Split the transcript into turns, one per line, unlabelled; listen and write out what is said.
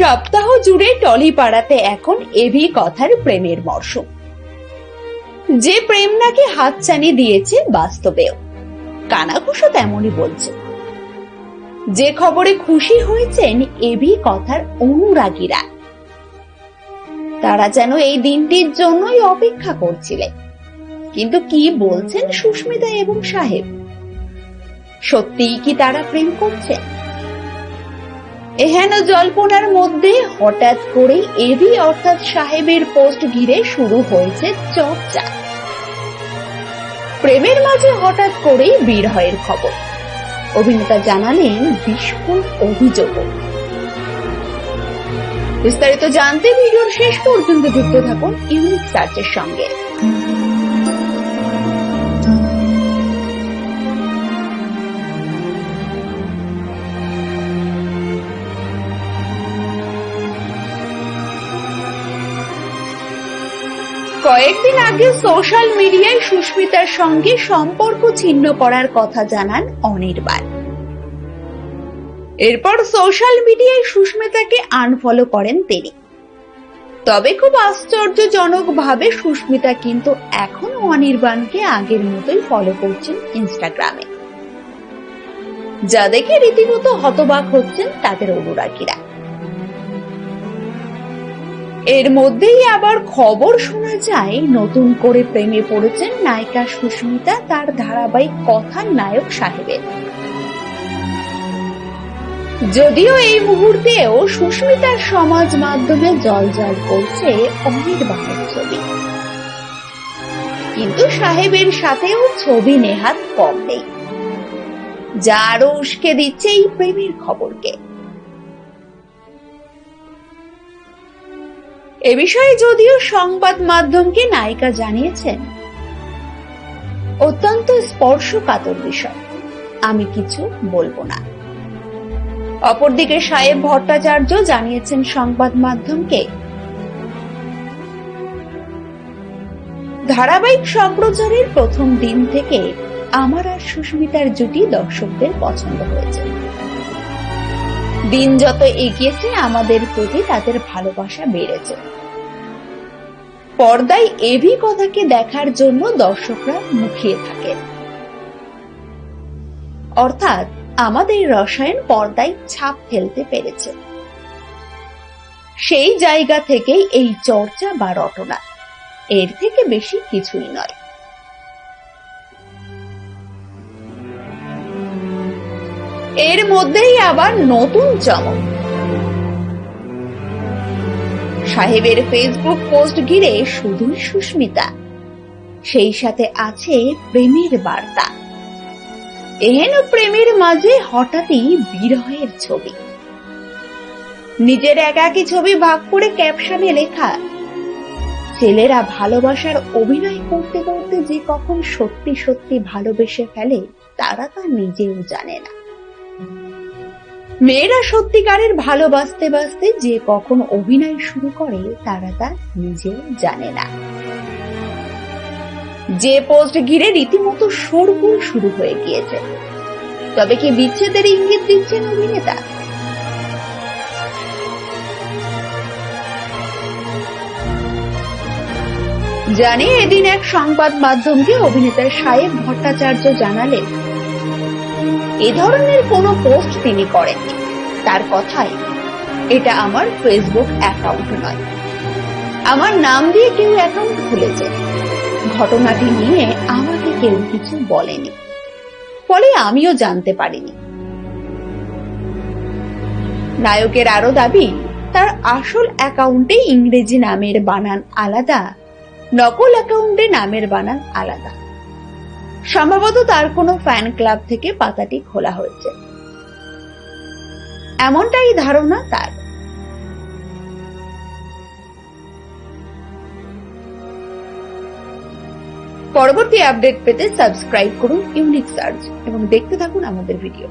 সপ্তাহ জুড়ে টলিপাড়াতে এখন এভি কথার প্রেমের মরশুম। যে প্রেম নাকি হাতছানি দিয়েছে বাস্তবেও। কানাঘুষো তেমনই বলছে। যে খবরে খুশি হয়েছেন এভি কথার অনুরাগীরা। তারা যেন এই দিনটির জন্যই অপেক্ষা করছিলেন। কিন্তু কি বলছেন সুস্মিতা এবং সাহেব? সত্যিই কি তারা প্রেম করছে? এহেন জল্পনার মধ্যে হঠাৎ করে এভি অর্থাৎ সাহেবের পোস্ট ঘিরে শুরু হয়েছে চর্চা। প্রেমের মাঝে হঠাৎ করেই বিরহের খবর। অভিনেতা জানালেন বিস্ফোরক অভিযোগ। বিস্তারিত জানতে ভিডিওর শেষ পর্যন্ত যুক্ত থাকুন ইউনিক সার্চের সঙ্গে। কয়েকদিন আগে সোশ্যাল মিডিয়ায় সুস্মিতার সঙ্গে সম্পর্ক ছিন্ন করার কথা জানান অনির্বাণ। এরপর সোশ্যাল মিডিয়ায় সুস্মিতাকে আনফলো করেন তিনি। তবে খুব আশ্চর্যজনক ভাবে সুস্মিতা কিন্তু এখনও অনির্বাণকে আগের মতোই ফলো করছেন ইনস্টাগ্রামে। যা দেখে রীতিমতো হতবাক হচ্ছেন তাদের অনুরাগীরা। এর মধ্যেই আবার খবর শোনা যায়, নতুন করে প্রেমে পড়েছেন নায়িকা সুস্মিতা, তার ধারাবাহিক কথার নায়ক সাহেবের। যদিও এই মুহূর্তেও সুস্মিতার সমাজ মাধ্যমে জল জল করছে অনির্বাণের ছবি। কিন্তু সাহেবের সাথেও ছবি নেহাত কম নেই। যা আরও উস্কে দিচ্ছে এই প্রেমের খবরকে। এ বিষয়ে যদিও সংবাদ মাধ্যমকে নায়িকা জানিয়েছেন। অত্যন্ত স্পর্শকাতর বিষয়। আমি কিছু বলব না। অপরদিকে সাহেব ভট্টাচার্য জানিয়েছেন সংবাদ মাধ্যমকে, ধারাবাহিক সম্প্রচারের প্রথম দিন থেকে আমার আর সুস্মিতার জুটি দর্শকদের পছন্দ হয়েছে। দিন যত এগিয়েছে, আমাদের প্রতি তাদের ভালোবাসা বেড়েছে। পর্দায় এভি কথাকে দেখার জন্য দর্শকরা মুখিয়ে থাকেন অর্থাৎ আমাদের রসায়ন পর্দায় ছাপ ফেলতে পেরেছে। সেই জায়গা থেকেই এই চর্চা বা রটনা। এর থেকে বেশি কিছুই নয়। এর মধ্যেই আবার নতুন চমক। সাহেবের ফেসবুক পোস্ট ঘিরে শুধুই সুস্মিতা, সেই সাথে আছে প্রেমের বার্তা। এহেন প্রেমের মাঝে হঠাৎই বিরহের ছবি। নিজের একাকী ছবি ভাগ করে ক্যাপশনে লেখা, ছেলেরা ভালোবাসার অভিনয় করতে করতে যে কখন সত্যি সত্যি ভালোবেসে ফেলে, তারা তা নিজেও জানে না। মেয়েরা সত্যিকারের ভালোবাসতে বাসতে যে কখন অভিনয় শুরু করে, তারা তা নিজেও জানে না। যে পোস্ট ঘিরে রীতিমতো শোরগোল শুরু হয়ে গিয়েছে। তবে কি বিচ্ছেদের ইঙ্গিত দিচ্ছেন অভিনেতা? জানি এদিন এক সংবাদ মাধ্যমকে অভিনেতা সাহেব ভট্টাচার্য জানালেন এ ধরনের কোনো পোস্ট তিনি করেননি তার কথায় এটা আমার ফেসবুক অ্যাকাউন্ট নয়। আমার নাম দিয়ে কেউ অ্যাকাউন্ট খুলেছে। ঘটনাটি নিয়ে আমাকে কেউ কিছু বলেনি। ফলে আমিও জানতে পারিনি। নায়কের আরও দাবি, তার আসল অ্যাকাউন্টে ইংরেজি নামের বানান আলাদা, নকল অ্যাকাউন্টে নামের বানান আলাদা। সম্ভবত তার কোনো ফ্যান ক্লাব থেকে পাতাটি খোলা হয়েছে। এমনটাই ধারণা তার। পরবর্তী আপডেট পেতে সাবস্ক্রাইব করুন ইউনিক সার্চ এবং দেখতে থাকুন আমাদের ভিডিও